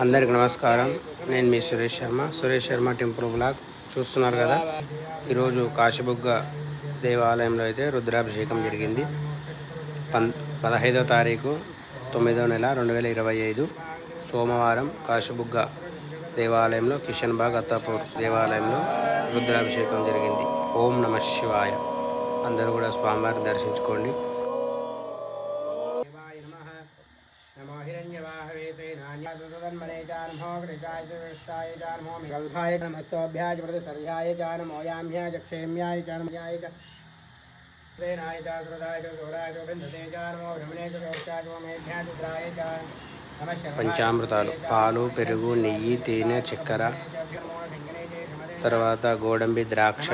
అందరికి నమస్కారం. నేను మీ సురేష్ శర్మ. సురేష్ శర్మ టెంపుల్ బ్లాగ్ చూస్తున్నారు కదా? ఈరోజు కాశీబుగ్గ దేవాలయంలో అయితే రుద్రాభిషేకం జరిగింది. పం పదహైదో తారీఖు తొమ్మిదో నెల రెండు వేల ఇరవై ఐదు సోమవారం కాశీబుగ్గ దేవాలయంలో కిషన్ బాగ్ అత్తాపూర్ దేవాలయంలో రుద్రాభిషేకం జరిగింది. ఓం నమ శివాయ. అందరూ కూడా స్వామివారిని దర్శించుకోండి. నమో హిరణ్యవాహవే తేనాన్యాదుతన్మనే చానమో కృతాయ దృష్టాయ చానమో గల్భాయ నమస్సోభ్యాయ ప్రతిసర్యాయ చానమో యామ్యాయ చక్షేమ్యాయ చానమయాయ చ తేనాయ చ కృతాయ చ గౌరాయ చ బిందతే చానమో భ్రమణే చ రోక్షాయ చ మేధ్యాయ చ ద్రాయ చ నమః శర్వాయ పంచామృతాలు. పాలు పెరుగు నెయ్యి తేనె చక్కెర. తర్వాత గోడంబి ద్రాక్ష.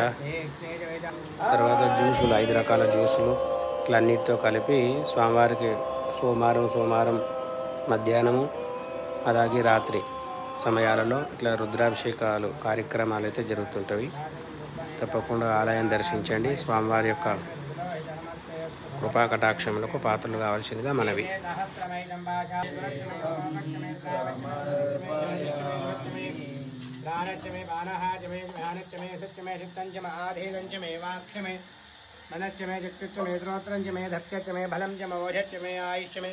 తర్వాత జ్యూసులు ఐదు రకాల జ్యూసులు. ఇట్లా అన్నిటితో కలిపి స్వామివారికి సోమవారం సోమవారం మధ్యాహ్నము అలాగే రాత్రి సమయాలలో ఇట్లా రుద్రాభిషేకాలు కార్యక్రమాలు అయితే జరుగుతుంటవి. తప్పకుండా ఆలయం దర్శించండి. స్వామివారి యొక్క కృపా కటాక్షములకు పాత్రలు కావాల్సిందిగా మనవి. దానచ్చమే మే జ్ఞానచ్చమే సత్యమే చిత్తంచమ ఆధీరంచమే మే మనచ్చమే చక్షుచ్చమే శ్రోత్రంచమే ధర్త్యచ్చమే బలంచమే ఓజచ్చమే ఆయుష్యమే